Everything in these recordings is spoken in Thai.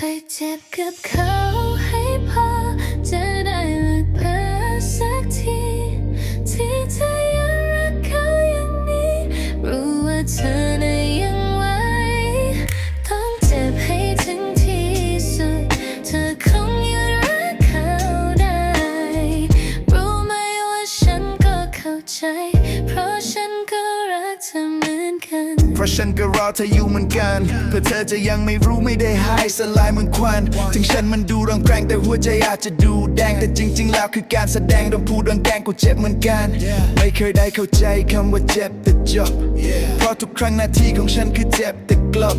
ไปเจ็บกับเขาให้พอ จะได้เลิกเพ้อสักที ที่เธอยังรักเขาอย่างนี้ รู้ว่าเธอน่ะยังไหวต้องเจ็บให้ถึงที่สุด เธอคงยุดรักเขาได้ รู้ไหมว่าฉันก็เข้าใจ เพราะฉันก็รอเธออยู่เหมือนกัน เพื่อเธอจะยังไม่รู้ไม่ได้หายสลายเหมือนควัน ถึงฉันมันดูรังแกร่งแต่หัวใจอาจจะดูแดง แต่จริง ๆ แล้วคือการแสดงโดนพูดรังแกงกูเจ็บเหมือนกัน ไม่เคยได้เข้าใจคำว่าเจ็บแต่จบเพราะทุกครั้งหน้าที่ของฉันคือเจ็บแต่กลบ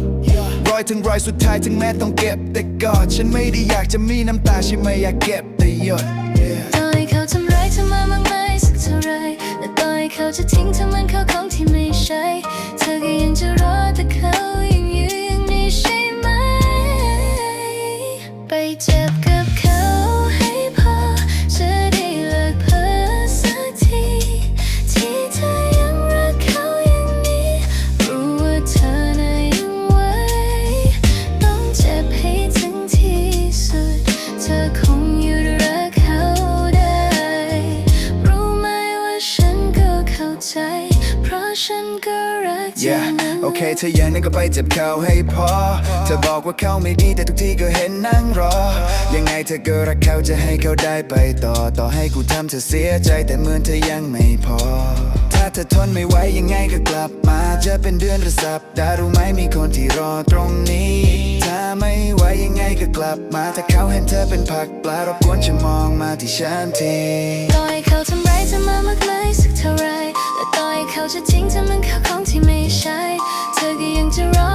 รอยถึงรอยสุดท้ายถึงแม้ต้องเก็บ แต่กอดฉันไม่ได้อยากจะมีน้ำตาฉันไม่อยากเก็บแต่หยดต่อให้เขาทำร้ายเธอมามากมายสักเท่าไรและต่อให้เขาจะทิ้งเธอเหมือนเขา ฉันก็รักเธอ Yeah เหมือนโอเคเธอยังนั่นก็ไปเจ็บเขาให้พอ เธอบอกว่าเขาไม่ดีแต่ทุกทีก็เห็นนั่งรอ ยังไงเธอก็รักเขาจะให้เขาได้ไปต่อ ต่อให้กูทำเธอเสียใจแต่เหมือนเธอยังไม่พอ ถ้าเธอทนไม่ไหวยังไงก็กลับมา จะเป็นเดือนหรือสัปดาห์รู้ไหมมีคนที่รอตรงนี้ ถ้าไม่ไหวยังไงก็กลับมา ถ้าเขาเห็นเธอเป็นผักปลารบกวนจะมองมาที่ฉันที จะทิ้งเธอเหมือนเขาของที่ไม่ใช่ เธอก็ยังจะรอ